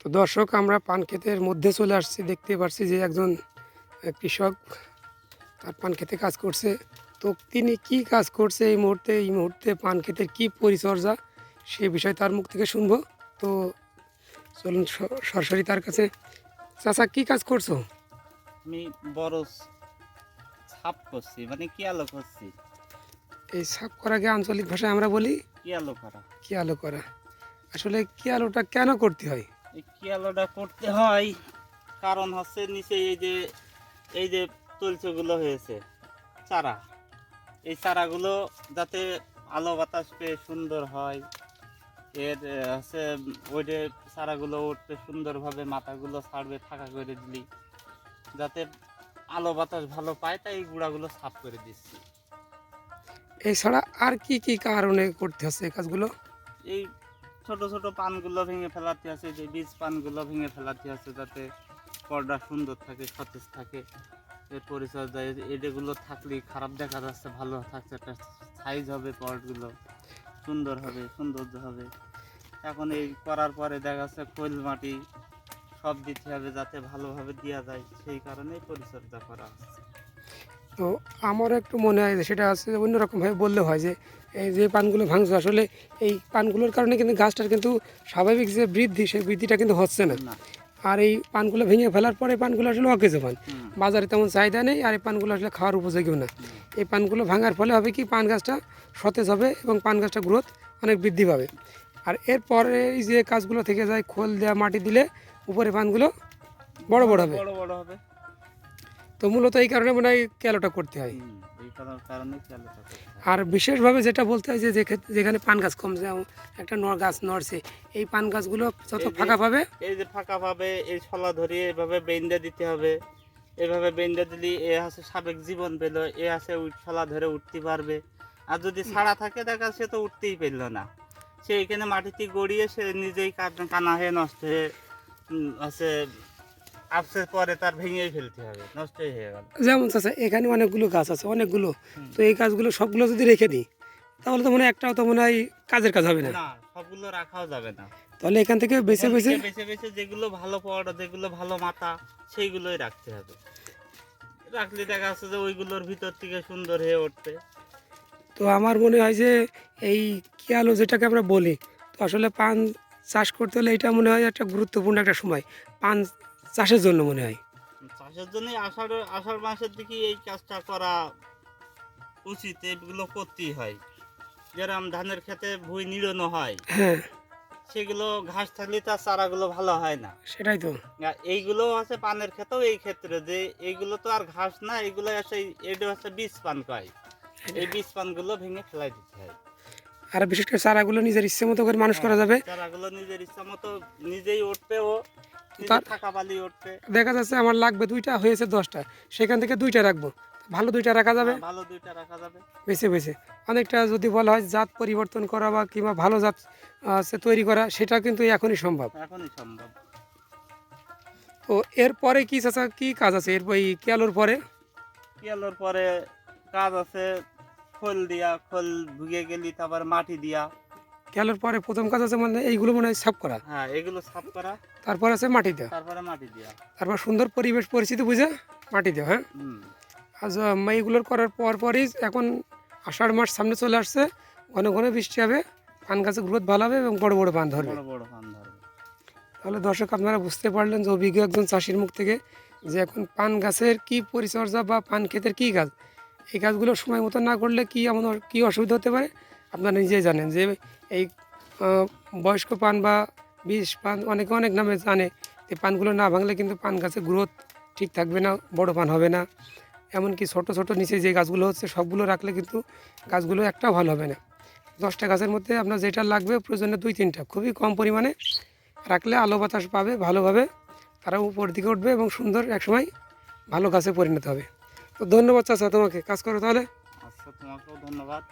তো দর্শক আমরা পান ক্ষেতের মধ্যে চলে আসছি। দেখতে পারছি যে একজন কৃষক তার পান খেতে কাজ করছে। তো তিনি কি কাজ করছে এই মুহূর্তে? এই মুহূর্তে পান ক্ষেতের কী পরিচর্যা? সে বিষয়ে তার মুখ থেকে শুনব। তো চলুন সরাসরি তার কাছে। চাচা কি কাজ করছ? আমি বড় ছাপ করছি মানে কি আলো করছি। এই সাফ করাকে আঞ্চলিক ভাষায় আমরা বলি কি আলো করা। কি আলো করা। আসলে কি আলোটা কেন করতে হয়? এই কি আলোটা করতে হয়। কারণ হচ্ছে নিচে এই যে এই যে তুলসেগুলো হয়েছে চারা। এই চারাগুলো যাতে আলো বাতাস পেয়ে সুন্দর হয় এর হচ্ছে ওই যে চারাগুলো উঠবে সুন্দরভাবে মাথাগুলো ছাড়বে ফাঁকা করে দিলি যাতে আলো বাতাস ভালো পায় তাই এই গুঁড়াগুলো সাফ করে দিচ্ছি। এছাড়া আর কি কি কারণে করতে হচ্ছে এই কাজগুলো? এই ছোট ছোট পানগুলো ভেঙে ফেলাতে আছে, যে বীজ পানগুলো ভেঙে ফেলাতে আছে যাতে পর্দা সুন্দর থাকে, সতেজ থাকে। এর পরিচর্যা এ- এগুলো থাকলে খারাপ দেখা যাচ্ছে, ভালো থাকছে, একটা সাইজ হবে পটগুলো সুন্দর হবে, সৌন্দর্য হবে। এখন এই করার পরে দেখা যাচ্ছে খৈল মাটি সব দিতে হবে যাতে ভালোভাবে দেওয়া যায়, সেই কারণেই পরিচর্যা করা হচ্ছে। তো আমারও একটু মনে হয় যে সেটা আছে অন্যরকমভাবে বললে হয় যে এই যে পানগুলো ভাঙছে আসলে এই পানগুলোর কারণে কিন্তু গাছটার কিন্তু স্বাভাবিক যে বৃদ্ধি সেই বৃদ্ধিটা কিন্তু হচ্ছে না। আর এই পানগুলো ভেঙে ফেলার পরে এই পানগুলো আসলে অকেজো পান। বাজারে তেমন চাহিদা নেই আর এই পানগুলো আসলে খাওয়ার উপযোগীও না। এই পানগুলো ভাঙার ফলে হবে কি পান গাছটা সতেজ হবে এবং পান গাছটা গ্রোথ অনেক বৃদ্ধি পাবে। আর এরপরে এই যে কাজগুলো থেকে যায় খোল দেওয়া মাটি দিলে উপরে পানগুলো বড় বড় হবে। বড় বড় হবে। তো মূলত এই কারণে মনে হয় ক্যালোটা করতে হয়। আর বিশেষভাবে যেটা বলতে হয় যে যেখানে পান গাছ কম যেমন একটা নর গাছ নড়ছে এই পান গাছগুলো যত ফাঁকা পাবে এই যে ফাঁকা পাবে এই ছলা ধরিয়ে এভাবে বেন্দে দিতে হবে। এভাবে বেন্দে দিলে এ আছে সাবেক জীবন পেল এ আছে ছলা ধরে উঠতে পারবে। আর যদি ছাড়া থাকে দেখা সে তো উঠতেই পেল না। সে এখানে মাটিতে গড়িয়ে সে নিজেই কান- হয়ে নষ্ট হয়ে আছে আপসে পরে তার ভেঙেই ফেলতে হবে নষ্টই হয়ে গেল। যেমন চাচা এখানে অনেকগুলো গাছ আছে অনেকগুলো। তো এই গাছগুলো সবগুলো যদি রেখে দিই তাহলে তো মনে হয় একটাও তো মনে হয় কাজের কাজ হবে না। না সবগুলো রাখাও যাবে না। তাহলে এখান থেকে বেছে বেছে বেছে বেছে যেগুলো ভালো পড়া যেগুলো ভালো মাথা সেইগুলোই রাখতে হবে। রাখলে দেখা যাচ্ছে যে ওইগুলোর ভিতর থেকে সুন্দর হয়ে উঠবে। তো আমার মনে হয় যে এই কিয়ালো যেটাকে আমরা বলি তো আসলে পান চাষ করতে হলে এটা মনে হয় একটা গুরুত্বপূর্ণ একটা সময়। পান চাষের জন্য মনে হয়। চাষের জন্য আষাঢ় আষাঢ় মাসের দিকে এই কাজটা করা উচিত এগুলো করতেই হয়। যেরকম ধানের খেতে ভুঁই নিড়ানো হয় হ্যাঁ। সেগুলো ঘাস থাকলে তার চারাগুলো ভালো হয় না। সেটাই তো। এইগুলো আছে পানের ক্ষেতেও এই ক্ষেত্রে যে এইগুলো তো আর ঘাস না এগুলো আছে এটা হচ্ছে বীজ পান কয়। এই বীজ পানগুলো ভেঙে ফেলাই দিতে হয়। আর বিশেষ করে চারাগুলো নিজের ইচ্ছে মতো করে মানুষ করা যাবে। চারাগুলো নিজের ইচ্ছা মতো নিজেই উঠবে ও তার- দেখা যাচ্ছে আমার লাগবে দুইটা হয়েছে দশটা। সেখান থেকে দুইটা রাখব। ভালো দুইটা রাখা যাবে। হ্যাঁ, ভালো দুইটা রাখা যাবে। বেছে বেছে। অনেকটা যদি বলা হয় জাত পরিবর্তন করা বা কিংবা ভালো জাত তৈরি করা সেটা কিন্তু এখনই সম্ভব। এখনই সম্ভব। তো এরপরে কি চাচা কি কাজ আছে? এরপর এই কেয়ালোর পরে? কেলোর পরে কাজ আছে খোল দিয়া খোল ভুগে গেলি তারপর মাটি দিয়া। কেয়ালোর পরে প্রথম কাজ আছে মানে এইগুলো মনে হয় সাফ করা। হ্যাঁ এগুলো সাফ করা। তারপর আছে মাটি দেওয়া। তারপরে মাটি দিয়া তারপর সুন্দর পরিবেশ পরিস্থিতি বুঝে মাটি দেওয়া হ্যাঁ? য- এইগুলোর করার পর পরই এখন আষাঢ় মাস সামনে চলে আসছে ঘন ঘন বৃষ্টি হবে পান গাছে গ্রোথ ভালো হবে এবং বড় বড় পান ধরবে। তাহলে দর্শক আপনারা বুঝতে পারলেন যে অভিজ্ঞ একজন চাষির মুখ থেকে যে এখন পান গাছের কি পরিচর্যা বা পান ক্ষেতের কী কাজ? এই কাজগুলো সময় মতো না করলে কি এমন কী অসুবিধা হতে পারে? আপনারা নিজেই জানেন যে এই বয়স্ক পান বা বিষ পান, অনেকে অনেক নামে জানে এই পানগুলো না ভাঙলে কিন্তু পান গাছের গ্রোথ ঠিক থাকবে না, বড় পান হবে না। এমনকি ছোট ছোট নিচে যে গাছগুলো হচ্ছে সবগুলো রাখলে কিন্তু গাছগুলো একটাও ভালো হবে না। দশটা গাছের মধ্যে আপনার যেটা লাগবে প্রয়োজনে দুই তিনটা, খুবই কম পরিমাণে রাখলে আলো বাতাস পাবে, ভালোভাবে তারা উপর দিকে উঠবে এবং সুন্দর একসময় ভালো গাছে পরিণত হবে। তো ধন্যবাদ চাচা, তোমাকে কাজ করো তাহলে। আচ্ছা তোমাকেও ধন্যবাদ।